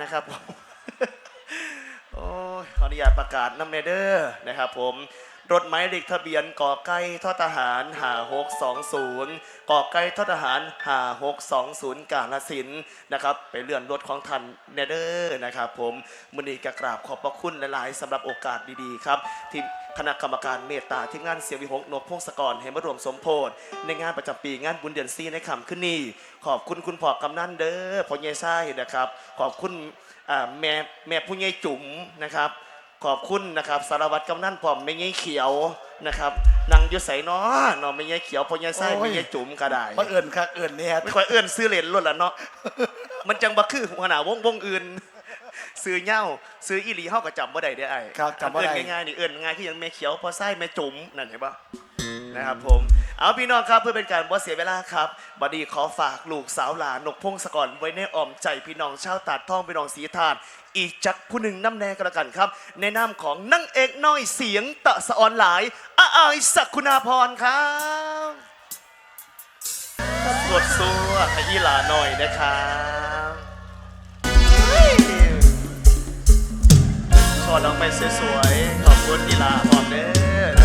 นะครับผมโอ้ยขออนุญาตประกาศน้ำเนเดอร์นะครับผม รถไม้เลขทะเบียนกอไก่ทอทหารหาหกสองศูนย์กอไก่ทอทหารหาหกสองศูนย์กาลสินธุ์นะครับ ไปเลื่อนรถของทันเนเดอร์นะครับผมมือนี้กกราบขอบพระคุณหลาย ๆสำหรับโอกาสดี ๆ ครับที่ คณะกรรมการเมตตาที่งานเสียงวิหกนกพงศกรให้มารวมสมโพธในงานประจำปีงานบุญเดือนซีในคำขึ้นนี้ขอบคุณคุณพ่อกำนันเด้อพ่อเยซ่ายนะครับ ขอบคุณอ่าแม่แม่ผู้ใหญ่จุ๋มนะครับขอบคุณนะครับสารวัตรกำนันพร้อมแม่ใหญ่เขียวนะครับนางอยุใสเนาะเนาะแม่ใหญ่เขียวพ่อใหญ่ไส้โอ้ยแม่ใหญ่จุ๋มก็ได้เพราะเอิญคักเอิญเนี่ยไม่ค่อยเอื้อนซื้อเหรียญล้วนละเนาะมันจังบักคือหัวหน้าวงวงอื่น ซื้อเหย้าซื้ออีหลีเฮาก็จำบ่ได้เด้อไอ้ครับจำบ่ได้ เอิ้นง่ายๆนี่เอิ้นง่ายคือหยังแม่เขียวพอไส้แม่จุ๋มนั่นเห็นปะนะครับผมเอาพี่น้องครับเพื่อเป็นการบ่เสียเวลาครับบัดนี้ขอฝากลูกสาวหลานนกพงศกรไว้ในอ้อมใจพี่น้องชาวตาดท่องพี่น้องสีทานอีกจักผู้หนึ่งน้ำแน่กันละกันครับ ในนามของนั่งเอกน้อยเสียงตะสะออนหลายอาอายสักคุณาพรครับ สวดซัวให้อีหลาหน่อยนะครับ อน้องไปสวยๆ ขอบคุณกีฬาพร้อมเด้อ